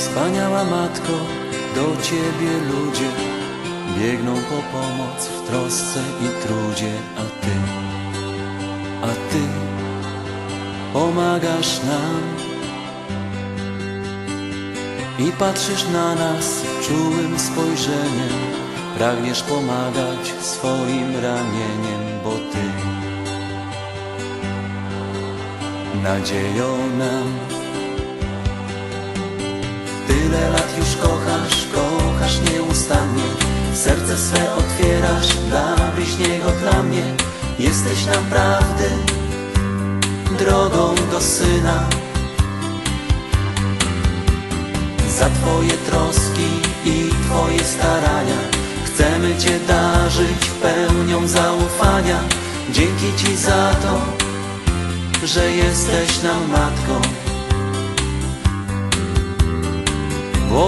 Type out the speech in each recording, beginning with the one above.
Wspaniała matko, do Ciebie ludzie biegną po pomoc w trosce i trudzie, a Ty, a Ty pomagasz nam i patrzysz na nas czułym spojrzeniem, pragniesz pomagać swoim ramieniem, bo Ty nadzieją nam. Tyle lat już kochasz, kochasz nieustannie. Serce swe otwierasz dla bliźniego, dla mnie. Jesteś naprawdę drogą do Syna. Za Twoje troski i Twoje starania Chcemy Cię darzyć pełnią zaufania. Dzięki Ci za to, że jesteś nam Matką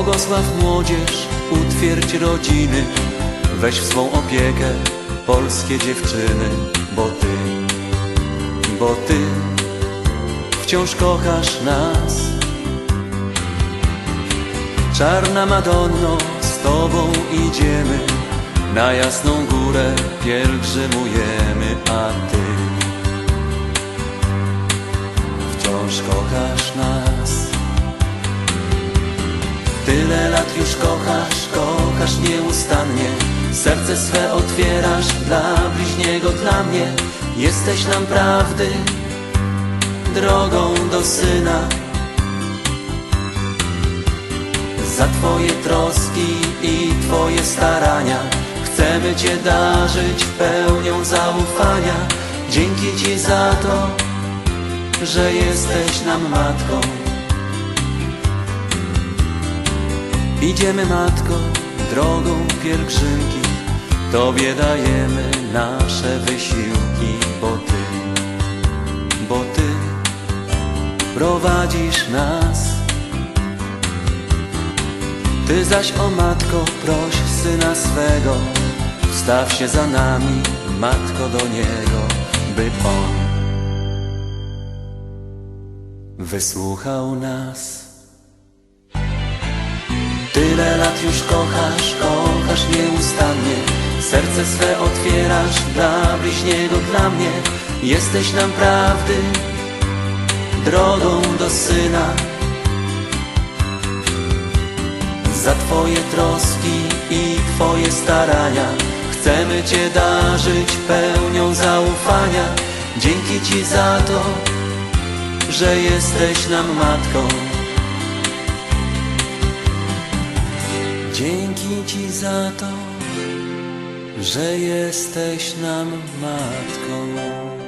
Błogosław młodzież, utwierdź rodziny, weź w swą opiekę polskie dziewczyny, bo Ty, bo Ty wciąż kochasz nas. Czarna Madonno, z Tobą idziemy, na jasną górę pielgrzymujemy, a Ty Lat już kochasz, kochasz nieustannie. Serce swe otwierasz dla bliźniego, dla mnie. Jesteś nam prawdy, drogą do Syna. Za Twoje troski i Twoje starania Chcemy Cię darzyć pełnią zaufania. Dzięki Ci za to, że jesteś nam Matką Idziemy matko drogą pielgrzymki. Tobie dajemy nasze wysiłki Bo Ty, bo Ty prowadzisz nas. Ty zaś o matko proś syna swego. Wstaw się za nami matko do niego By on wysłuchał nas Tyle lat już kochasz, kochasz nieustannie. Serce swe otwierasz dla bliźniego, dla mnie. Jesteś nam prawdy, drogą do Syna. Za Twoje troski i Twoje starania Chcemy Cię darzyć pełnią zaufania. Dzięki Ci za to, że jesteś nam Matką Dzięki Ci za to, że jesteś nam matką.